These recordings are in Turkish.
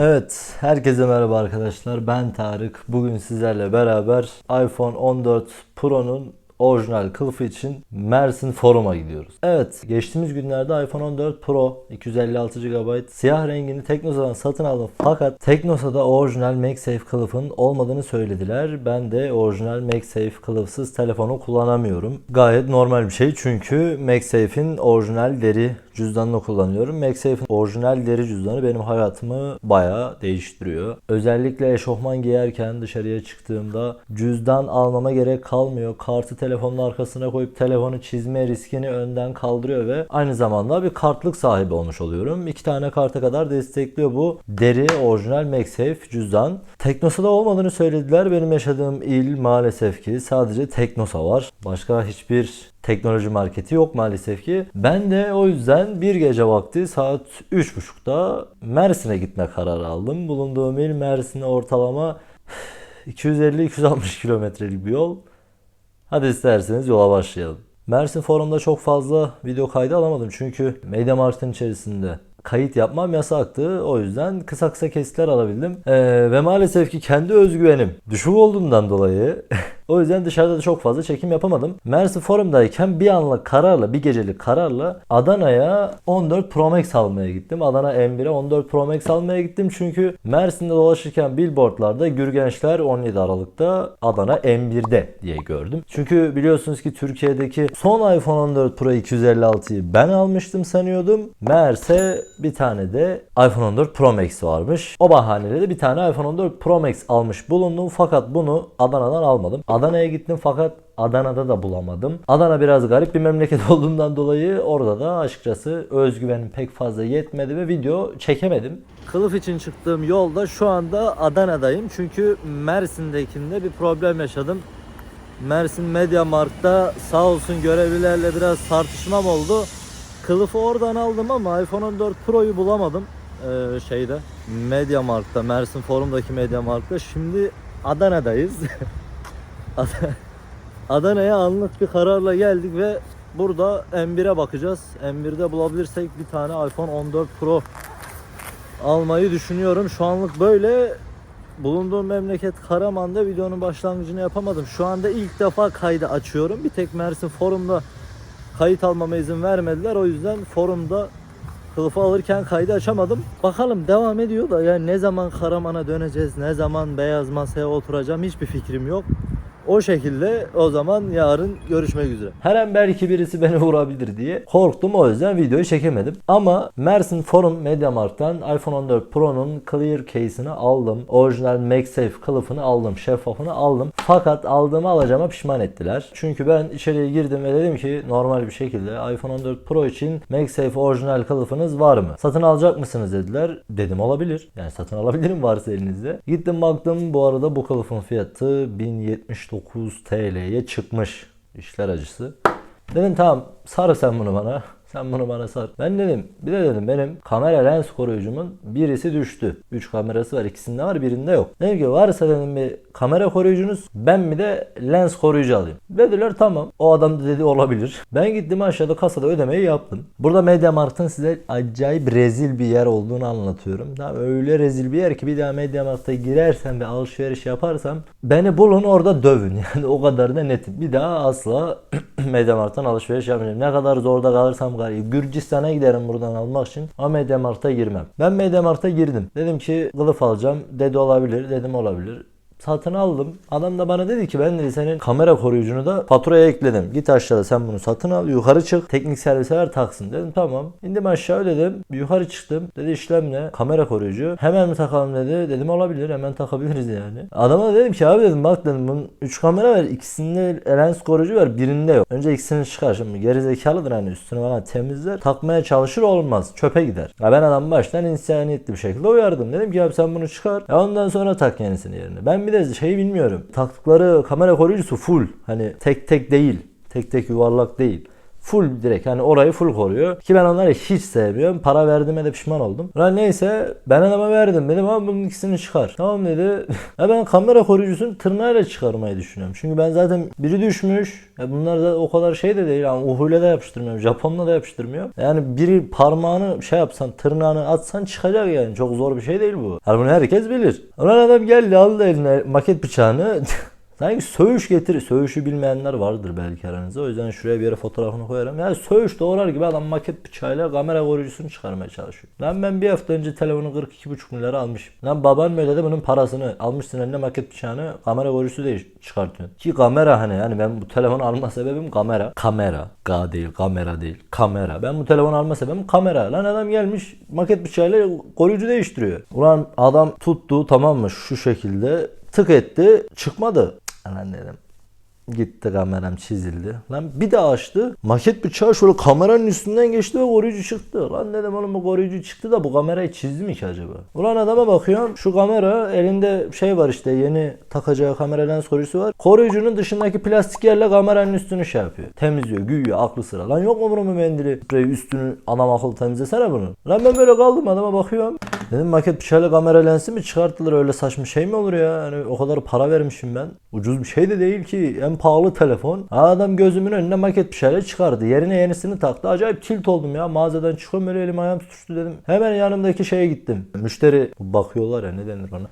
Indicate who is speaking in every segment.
Speaker 1: Evet, herkese merhaba arkadaşlar. Ben Tarık. Bugün sizlerle beraber iPhone 14 Pro'nun orijinal kılıfı için Mersin Forum'a gidiyoruz. Evet, geçtiğimiz günlerde iPhone 14 Pro 256 GB siyah rengini Teknosa'dan satın aldım. Fakat Teknosa'da orijinal MagSafe kılıfın olmadığını söylediler. Ben de orijinal MagSafe kılıfsız telefonu kullanamıyorum. Gayet normal bir şey çünkü MagSafe'in orijinal deri cüzdanını kullanıyorum. MagSafe'in orijinal deri cüzdanı benim hayatımı bayağı değiştiriyor. Özellikle eşofman giyerken dışarıya çıktığımda cüzdan almama gerek kalmıyor. Kartı telefonun arkasına koyup telefonu çizme riskini önden kaldırıyor ve aynı zamanda bir kartlık sahibi olmuş oluyorum. İki tane karta kadar destekliyor bu deri orijinal MagSafe cüzdan. Teknosa'da olmadığını söylediler. Benim yaşadığım il maalesef ki sadece Teknosa var. Başka hiçbir teknoloji marketi yok maalesef ki. Ben de o yüzden bir gece vakti saat 3.30'da Mersin'e gitme kararı aldım. Bulunduğum il Mersin'e ortalama 250-260 kilometrelik bir yol. Hadi isterseniz yola başlayalım. Mersin forumda çok fazla video kaydı alamadım çünkü MediaMarkt'ın içerisinde kayıt yapmam yasaktı. O yüzden kısa kısa kesitler alabildim. Ee, ve maalesef ki kendi özgüvenim düşük olduğundan dolayı o yüzden dışarıda da çok fazla çekim yapamadım. Mersin forumdayken bir anlık kararla, bir gecelik kararla Adana'ya 14 Pro Max almaya gittim. Adana M1'e 14 Pro Max almaya gittim çünkü Mersin'de dolaşırken billboardlarda Gürgençler 17 Aralık'ta Adana M1'de diye gördüm. Çünkü biliyorsunuz ki Türkiye'deki son iPhone 14 Pro 256'yı ben almıştım sanıyordum. Meğerse bir tane de iPhone 14 Pro Max varmış. O bahaneyle de bir tane iPhone 14 Pro Max almış bulundum fakat bunu Adana'dan almadım. Adana'ya gittim fakat Adana'da da bulamadım. Adana biraz garip bir memleket olduğundan dolayı orada da açıkçası özgüvenim pek fazla yetmedi ve video çekemedim. Kılıf için çıktığım yolda şu anda Adana'dayım. Çünkü Mersin'dekinde bir problem yaşadım. Mersin Media Markt'ta sağ olsun görevlilerle biraz tartışmam oldu. Kılıfı oradan aldım ama iPhone 14 Pro'yu bulamadım. Ee, şeyde Media Markt'ta, Mersin Forum'daki Media Markt'ta. Şimdi Adana'dayız. Ad- Adana'ya anlık bir kararla geldik ve burada M1'e bakacağız. M1'de bulabilirsek bir tane iPhone 14 Pro almayı düşünüyorum. Şu anlık böyle bulunduğum memleket Karaman'da videonun başlangıcını yapamadım. Şu anda ilk defa kaydı açıyorum. Bir tek Mersin forumda kayıt almama izin vermediler. O yüzden forumda kılıfı alırken kaydı açamadım. Bakalım devam ediyor da yani ne zaman Karaman'a döneceğiz, ne zaman beyaz masaya oturacağım hiçbir fikrim yok. O şekilde o zaman yarın görüşmek üzere. Her an belki birisi beni vurabilir diye korktum o yüzden videoyu çekemedim. Ama Mersin Forum Mediamarkt'tan iPhone 14 Pro'nun clear case'ini aldım. Orijinal MagSafe kılıfını aldım. Şeffafını aldım. Fakat aldığımı alacağıma pişman ettiler. Çünkü ben içeriye girdim ve dedim ki normal bir şekilde iPhone 14 Pro için MagSafe orijinal kılıfınız var mı? Satın alacak mısınız dediler. Dedim olabilir. Yani satın alabilirim varsa elinizde. Gittim baktım bu arada bu kılıfın fiyatı 1079 TL'ye çıkmış. İşler acısı. Dedim tamam sar sen bunu bana. Sen bunu bana sar. Ben dedim bir de dedim benim kamera lens koruyucumun birisi düştü. 3 kamerası var ikisinde var birinde yok. Dedim ki varsa dedim bir kamera koruyucunuz ben bir de lens koruyucu alayım. Dediler tamam. O adam da dedi olabilir. Ben gittim aşağıda kasada ödemeyi yaptım. Burada MediaMarkt'ın size acayip rezil bir yer olduğunu anlatıyorum. Tamam öyle rezil bir yer ki bir daha MediaMarkt'a girersem ve alışveriş yaparsam beni bulun orada dövün. Yani o kadar da netim. Bir daha asla MediaMarkt'tan alışveriş yapmayacağım. Ne kadar zorda kalırsam kalayım. Gürcistan'a giderim buradan almak için ama MediaMarkt'a girmem. Ben MediaMarkt'a girdim. Dedim ki kılıf alacağım. Dedi olabilir. Dedim olabilir satın aldım. Adam da bana dedi ki ben dedi senin kamera koruyucunu da faturaya ekledim. Git aşağıda sen bunu satın al. Yukarı çık. Teknik servisler taksın. Dedim tamam. İndim aşağı ödedim. Yukarı çıktım. Dedi işlem ne? Kamera koruyucu. Hemen mi takalım dedi. Dedim olabilir. Hemen takabiliriz yani. Adama dedim ki abi dedim bak dedim bunun 3 kamera var. İkisinde lens koruyucu var. Birinde yok. Önce ikisini çıkar. Şimdi geri zekalıdır hani üstünü falan temizler. Takmaya çalışır olmaz. Çöpe gider. Ya ben adam baştan insaniyetli bir şekilde uyardım. Dedim ki abi sen bunu çıkar. Ya ondan sonra tak yenisini yerine. Ben bir de şeyi bilmiyorum. Taktıkları kamera koruyucusu full. Hani tek tek değil. Tek tek yuvarlak değil. Full direkt hani orayı full koruyor. Ki ben onları hiç sevmiyorum. Para verdiğime de pişman oldum. Lan neyse ben adama verdim. Dedim ama bunun ikisini çıkar. Tamam dedi. ya ben kamera koruyucusunu tırnağıyla çıkarmayı düşünüyorum. Çünkü ben zaten biri düşmüş. Ya bunlar da o kadar şey de değil. Yani uhuyla da yapıştırmıyorum. Japonla da yapıştırmıyor. Yani biri parmağını şey yapsan tırnağını atsan çıkacak yani. Çok zor bir şey değil bu. Yani bunu herkes bilir. Ulan adam geldi aldı eline maket bıçağını. Sanki söğüş getir, söğüşü bilmeyenler vardır belki aranızda. O yüzden şuraya bir yere fotoğrafını koyarım. Yani söğüş doğrar gibi adam maket bıçağıyla kamera koruyucusunu çıkarmaya çalışıyor. Lan ben bir hafta önce telefonu 42,5 milyara almışım. Lan baban mı ödedi bunun parasını? Almışsın eline maket bıçağını kamera koruyucusu değil çıkartıyorsun. Ki kamera hani yani ben bu telefonu alma sebebim kamera. Kamera. Ga değil kamera değil. Kamera. Ben bu telefonu alma sebebim kamera. Lan adam gelmiş maket bıçağıyla koruyucu değiştiriyor. Ulan adam tuttu tamam mı şu şekilde tık etti çıkmadı. Anan dedim. Gitti kameram çizildi. Lan bir daha açtı. Maket bıçağı şöyle kameranın üstünden geçti ve koruyucu çıktı. Lan dedim oğlum bu koruyucu çıktı da bu kamerayı çizdi mi ki acaba? Ulan adama bakıyorum şu kamera elinde şey var işte yeni takacağı kamera lens koruyucusu var. Koruyucunun dışındaki plastik yerle kameranın üstünü şey yapıyor. Temizliyor güyüyor aklı sıra. Lan yok mu bunun mendili? Spreyi üstünü anam akıllı temizlesene bunu. Lan ben böyle kaldım adama bakıyorum. Dedim maket bıçağıyla kamera lensi mi çıkartılır öyle saçma şey mi olur ya? Yani o kadar para vermişim ben. Ucuz bir şey de değil ki. En pahalı telefon. Adam gözümün önüne maket bıçağıyla çıkardı. Yerine yenisini taktı. Acayip tilt oldum ya. Mağazadan çıkıyorum böyle elim ayağım tutuştu dedim. Hemen yanımdaki şeye gittim. Müşteri bakıyorlar ya ne denir ona?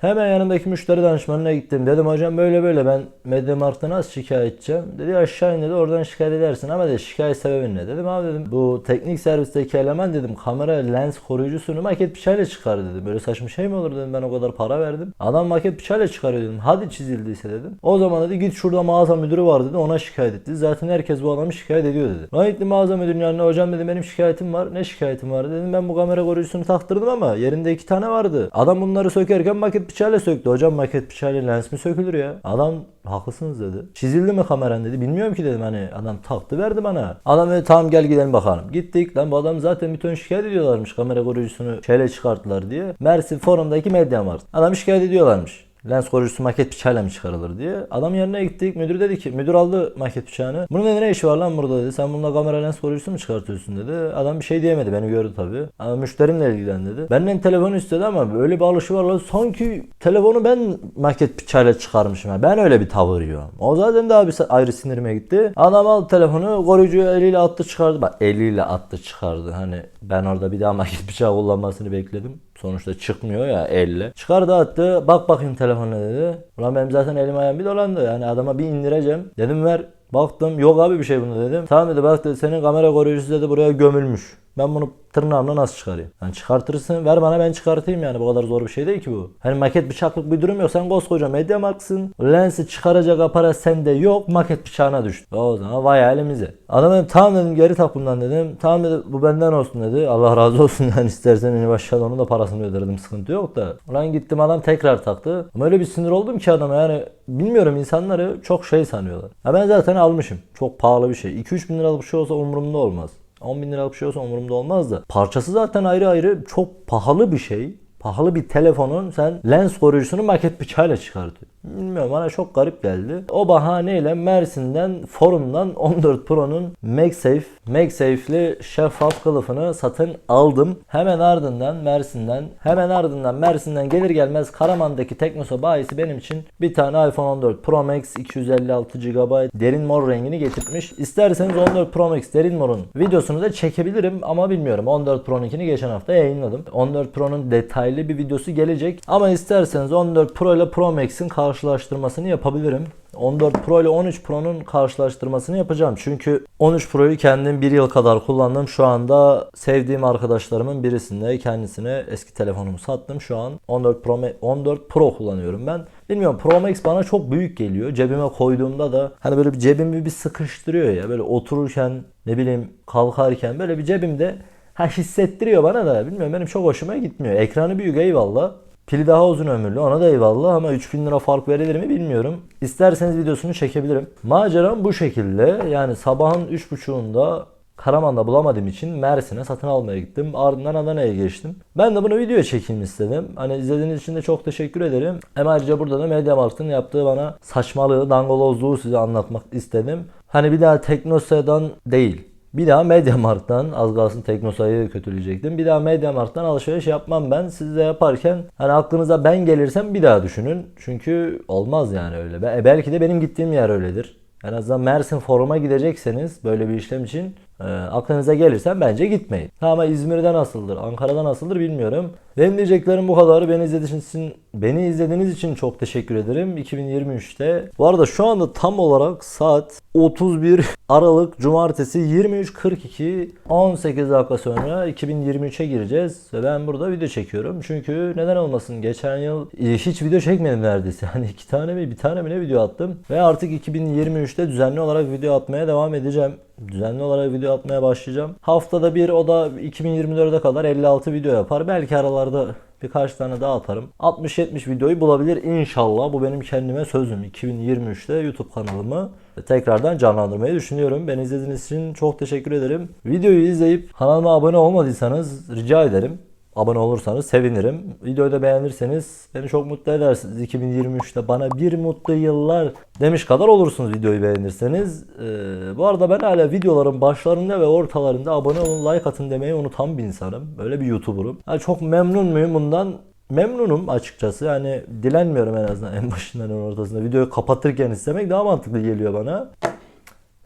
Speaker 1: Hemen yanımdaki müşteri danışmanına gittim. Dedim hocam böyle böyle ben Mediamarkt'ta nasıl şikayet edeceğim? Dedi aşağı in dedi oradan şikayet edersin ama dedi şikayet sebebin ne? Dedim abi dedim bu teknik servisteki eleman dedim kamera lens koruyucusunu maket bıçağıyla çıkar dedim. Böyle saçma şey mi olur dedim ben o kadar para verdim. Adam maket bıçağıyla çıkarıyor dedim. Hadi çizildiyse dedim. O zaman dedi git şurada mağaza müdürü var dedi ona şikayet etti. Zaten herkes bu adamı şikayet ediyor dedi. Ben gittim mağaza müdürünün yanına hocam dedim benim şikayetim var. Ne şikayetim var dedim ben bu kamera koruyucusunu taktırdım ama yerinde iki tane vardı. Adam bunları sökerken maket bıçağıyla söktü. Hocam maket bıçağıyla lens mi sökülür ya? Adam haklısınız dedi. Çizildi mi kameran dedi. Bilmiyorum ki dedim hani adam taktı verdi bana. Adam dedi tamam gel gidelim bakalım. Gittik lan bu adam zaten bir ton şikayet ediyorlarmış kamera koruyucusunu şeyle çıkarttılar diye. Mersin forumdaki Mediamarkt. Adam şikayet ediyorlarmış. Lens koruyucusu maket bıçağıyla mı çıkarılır diye. Adam yerine gittik. Müdür dedi ki müdür aldı maket bıçağını. Bunun dedi ne işi var lan burada dedi. Sen bununla kamera lens koruyucusu mu çıkartıyorsun dedi. Adam bir şey diyemedi. Beni gördü tabii. Ama müşterimle ilgilen dedi. Benden telefonu istedi ama böyle bir alışı var lan. Sanki telefonu ben maket bıçağıyla çıkarmışım. Yani ben öyle bir tavır yiyorum. O zaten daha bir ayrı sinirime gitti. Adam aldı telefonu koruyucuyu eliyle attı çıkardı. Bak eliyle attı çıkardı. Hani ben orada bir daha maket bıçağı kullanmasını bekledim. Sonuçta çıkmıyor ya elle. Çıkardı attı. Bak bakayım telefona dedi. Ulan benim zaten elim ayağım bir dolandı. Yani adama bir indireceğim. Dedim ver. Baktım yok abi bir şey bunda dedim. Tamam dedi bak dedi senin kamera koruyucusu dedi buraya gömülmüş. Ben bunu tırnağımla nasıl çıkarayım? Yani çıkartırsın ver bana ben çıkartayım yani bu kadar zor bir şey değil ki bu. Hani maket bıçaklık bir durum yok. Sen koskoca Mediamarkt'sın. Lensi çıkaracak aparat sende yok. Maket bıçağına düştü. O zaman vay halimize. Adam dedim tamam dedim geri tak bundan dedim. Tamam dedi bu benden olsun dedi. Allah razı olsun yani istersen en aşağıda onun da parasını öderdim sıkıntı yok da. Ulan gittim adam tekrar taktı. Ama öyle bir sinir oldum ki adama yani bilmiyorum insanları çok şey sanıyorlar. Ya ben zaten almışım. Çok pahalı bir şey. 2-3 bin liralık bir şey olsa umurumda olmaz. 10 bin liralık bir şey olsa umurumda olmaz da. Parçası zaten ayrı ayrı çok pahalı bir şey. Pahalı bir telefonun sen lens koruyucusunu maket bıçağıyla çıkartıyor. Bilmiyorum bana çok garip geldi. O bahaneyle Mersin'den forumdan 14 Pro'nun MagSafe, MagSafe'li şeffaf kılıfını satın aldım. Hemen ardından Mersin'den, hemen ardından Mersin'den gelir gelmez Karaman'daki Teknosa bayisi benim için bir tane iPhone 14 Pro Max 256 GB derin mor rengini getirmiş. İsterseniz 14 Pro Max derin morun videosunu da çekebilirim ama bilmiyorum. 14 Pro'nunkini geçen hafta yayınladım. 14 Pro'nun detaylı bir videosu gelecek ama isterseniz 14 Pro ile Pro Max'in karşılaştırmasını yapabilirim. 14 Pro ile 13 Pro'nun karşılaştırmasını yapacağım. Çünkü 13 Pro'yu kendim bir yıl kadar kullandım. Şu anda sevdiğim arkadaşlarımın birisinde kendisine eski telefonumu sattım. Şu an 14 Pro 14 Pro kullanıyorum ben. Bilmiyorum Pro Max bana çok büyük geliyor. Cebime koyduğumda da hani böyle bir cebimi bir sıkıştırıyor ya. Böyle otururken ne bileyim kalkarken böyle bir cebimde ha hissettiriyor bana da. Bilmiyorum benim çok hoşuma gitmiyor. Ekranı büyük eyvallah. Pili daha uzun ömürlü ona da eyvallah ama 3000 lira fark verilir mi bilmiyorum. İsterseniz videosunu çekebilirim. Maceram bu şekilde yani sabahın 3.30'unda Karaman'da bulamadığım için Mersin'e satın almaya gittim. Ardından Adana'ya geçtim. Ben de bunu video çekeyim istedim. Hani izlediğiniz için de çok teşekkür ederim. Hem ayrıca burada da Mediamarkt'ın yaptığı bana saçmalığı, dangolozluğu size anlatmak istedim. Hani bir daha Teknosa'dan değil. Bir daha Mediamarkt'tan az kalsın Teknosa'yı kötüleyecektim. Bir daha Mediamarkt'tan alışveriş yapmam ben. Siz de yaparken hani aklınıza ben gelirsem bir daha düşünün. Çünkü olmaz yani öyle. Be- Belki de benim gittiğim yer öyledir. En azından Mersin Forum'a gidecekseniz böyle bir işlem için e, aklınıza gelirsen bence gitmeyin. Ha, Ama İzmir'de nasıldır, Ankara'da nasıldır bilmiyorum. Benim diyeceklerim bu kadar. Beni izlediğiniz için, beni izlediğiniz için çok teşekkür ederim. 2023'te. Bu arada şu anda tam olarak saat 31 Aralık Cumartesi 23.42 18 dakika sonra 2023'e gireceğiz ve ben burada video çekiyorum. Çünkü neden olmasın geçen yıl e, hiç video çekmedim neredeyse. Hani iki tane mi bir tane mi ne video attım. Ve artık 2023'te düzenli olarak video atmaya devam edeceğim. Düzenli olarak video atmaya başlayacağım. Haftada bir o da 2024'e kadar 56 video yapar. Belki aralarda birkaç tane daha atarım. 60-70 videoyu bulabilir inşallah. Bu benim kendime sözüm. 2023'te YouTube kanalımı tekrardan canlandırmayı düşünüyorum. Beni izlediğiniz için çok teşekkür ederim. Videoyu izleyip kanalıma abone olmadıysanız rica ederim. Abone olursanız sevinirim. Videoyu da beğenirseniz beni çok mutlu edersiniz. 2023'te bana bir mutlu yıllar demiş kadar olursunuz videoyu beğenirseniz. Ee, bu arada ben hala videoların başlarında ve ortalarında abone olun, like atın demeyi unutan bir insanım. Böyle bir YouTuber'ım. Yani çok memnun muyum bundan? Memnunum açıkçası. Yani dilenmiyorum en azından en başından en ortasında. Videoyu kapatırken istemek daha mantıklı geliyor bana.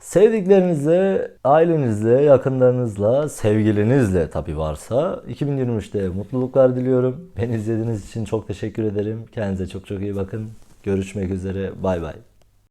Speaker 1: Sevdiklerinizle, ailenizle, yakınlarınızla, sevgilinizle tabi varsa 2023'te mutluluklar diliyorum. Beni izlediğiniz için çok teşekkür ederim. Kendinize çok çok iyi bakın. Görüşmek üzere. Bay bay.